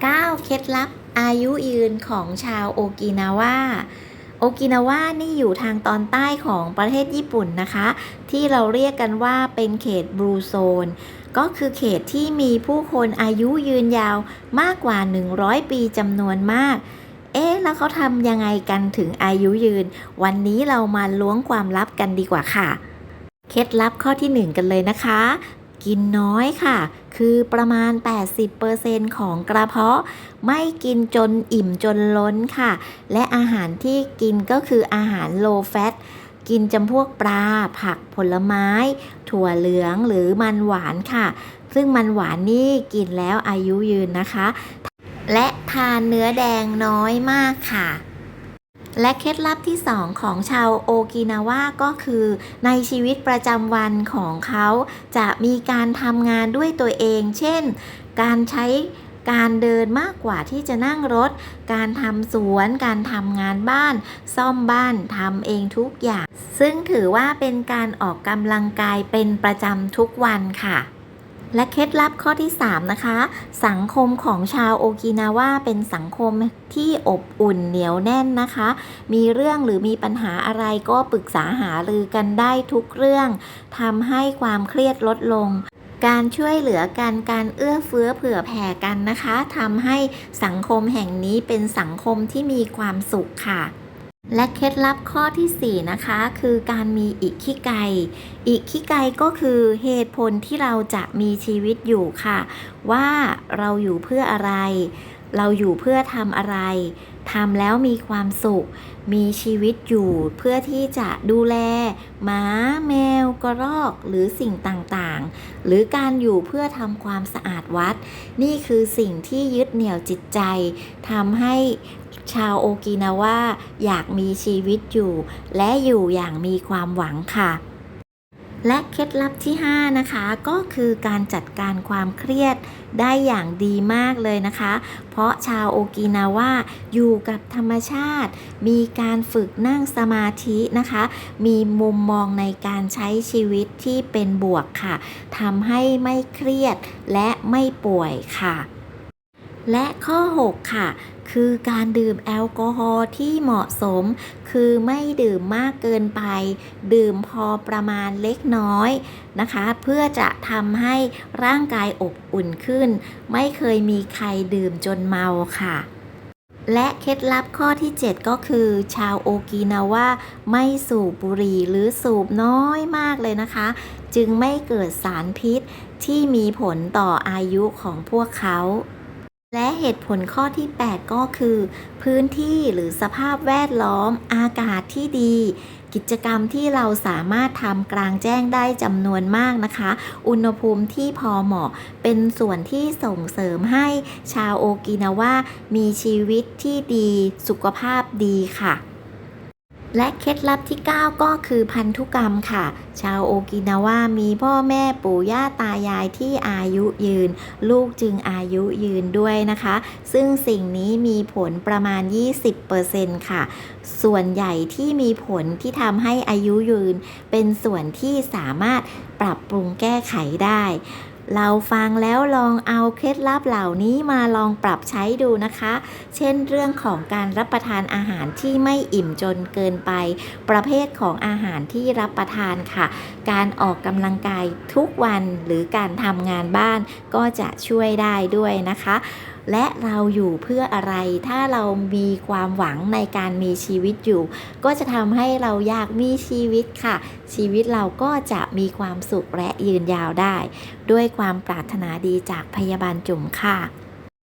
9 เคล็ดลับอายุยืนของชาวโอกินาวาโอกินาวานี่อยู่ทางตอนใต้ของประเทศญี่ปุ่นนะคะ ที่เราเรียกกันว่าเป็นเขตบลูโซน ก็คือเขตที่มีผู้คนอายุยืนยาวมากกว่า 100 ปีจำนวนมาก เอ๊ะ แล้วเขาทำยังไงกันถึงอายุยืน วันนี้เรามาล้วงความลับกันดีกว่าค่ะ เคล็ดลับข้อที่ 1 กันเลยนะคะ กินน้อยค่ะ คือประมาณ 80%ของกระเพาะ ไม่กินจนอิ่มจนล้นค่ะ และอาหารที่กินก็คืออาหาร low fat กินจำพวกปลา ผักผลไม้ ถั่วเหลืองหรือมันหวานค่ะ ซึ่งมันหวานนี่กินแล้วอายุยืนนะคะ และทานเนื้อแดงน้อยมากค่ะ และเคล็ดลับที่ 2 ของชาวโอกินาวาก็คือ ในชีวิตประจำวันของเขาจะมีการทำงานด้วยตัวเอง เช่น การใช้การเดินมากกว่าที่จะนั่งรถ การทำสวน การทำงานบ้าน ซ่อมบ้านทำเองทุกอย่าง ซึ่งถือว่าเป็นการออกกำลังกายเป็นประจำทุกวันค่ะ และเคล็ดลับข้อที่ 3 นะคะ สังคมของชาวโอกินาว่าเป็นสังคมที่อบอุ่นเหนียวแน่นนะคะ มีเรื่องหรือมีปัญหาอะไรก็ปรึกษาหารือกันได้ทุกเรื่องทำให้ความเครียดลดลงการช่วยเหลือกันการเอื้อเฟื้อเผื่อแผ่กันนะคะทำให้สังคมแห่งนี้เป็นสังคมที่มีความสุขค่ะ และเคล็ดลับข้อทีสี่ 4 นะคะ คือการมีอิคิไกอิคิไกก็คือเหตุผลที่เราจะมีชีวิตอยู่ค่ะ ว่าเราอยู่เพื่ออะไร เราอยู่เพื่อทำอะไรทำแล้วมีความสุข มีชีวิตอยู่เพื่อที่จะดูแลหมาแมวกระรอกหรือสิ่งต่างๆ หรือการอยู่เพื่อทำความสะอาดวัด นี่คือสิ่งที่ยึดเหนี่ยวจิตใจทำให้ ชาวโอกินาวาอยากมีชีวิตอยู่ และอยู่อย่างมีความหวังค่ะและเคล็ดลับที่ 5 นะคะก็คือการจัดการความเครียดได้อย่างดีมากเลยนะคะ เพราะชาวโอกินาวาอยู่กับธรรมชาติ มีการฝึกนั่งสมาธินะคะ มีมุมมองในการใช้ชีวิตที่เป็นบวกค่ะทำให้ไม่เครียดและไม่ป่วยค่ะ และข้อ 6 ค่ะ คือการดื่มแอลกอฮอล์ที่เหมาะสม คือไม่ดื่มมากเกินไป ดื่มพอประมาณเล็กน้อยนะคะ เพื่อจะทำให้ร่างกายอบอุ่นขึ้น ไม่เคยมีใครดื่มจนเมาค่ะและเคล็ดลับข้อที่ 7 ก็คือ ชาวโอกินาว่าไม่สูบบุหรี่หรือสูบน้อยมากเลยนะคะ จึงไม่เกิดสารพิษที่มีผลต่ออายุของพวกเขา และเหตุผลข้อที่ 8 ก็คือ พื้นที่หรือสภาพแวดล้อมอากาศที่ดี กิจกรรมที่เราสามารถทำกลางแจ้งได้จำนวนมากนะคะ อุณหภูมิที่พอเหมาะ เป็นส่วนที่ส่งเสริมให้ชาวโอกินาว่ามีชีวิตที่ดีสุขภาพดีค่ะ และเคล็ดลับที่ 9 ก็คือพันธุกรรมค่ะ ชาวโอกินาวามีพ่อแม่ปู่ย่าตายายที่อายุยืน ลูกจึงอายุยืนด้วยนะคะ ซึ่งสิ่งนี้มีผลประมาณ 20%ค่ะ ส่วนใหญ่ที่มีผลที่ทำให้อายุยืน เป็นส่วนที่สามารถปรับปรุงแก้ไขได้ เราฟังแล้วลองเอาเคล็ดลับเหล่านี้มาลองปรับใช้ดูนะคะ เช่นเรื่องของการรับประทานอาหารที่ไม่อิ่มจนเกินไป ประเภทของอาหารที่รับประทานค่ะ การออกกำลังกายทุกวันหรือการทำงานบ้านก็จะช่วยได้ด้วยนะคะและเราอยู่เพื่ออะไร ถ้าเรามีความหวังในการมีชีวิตอยู่ ก็จะทำให้เราอยากมีชีวิตค่ะ ชีวิตเราก็จะมีความสุขและยืนยาวได้ ด้วยความปรารถนาดีจากพยาบาลจุ๋มค่ะ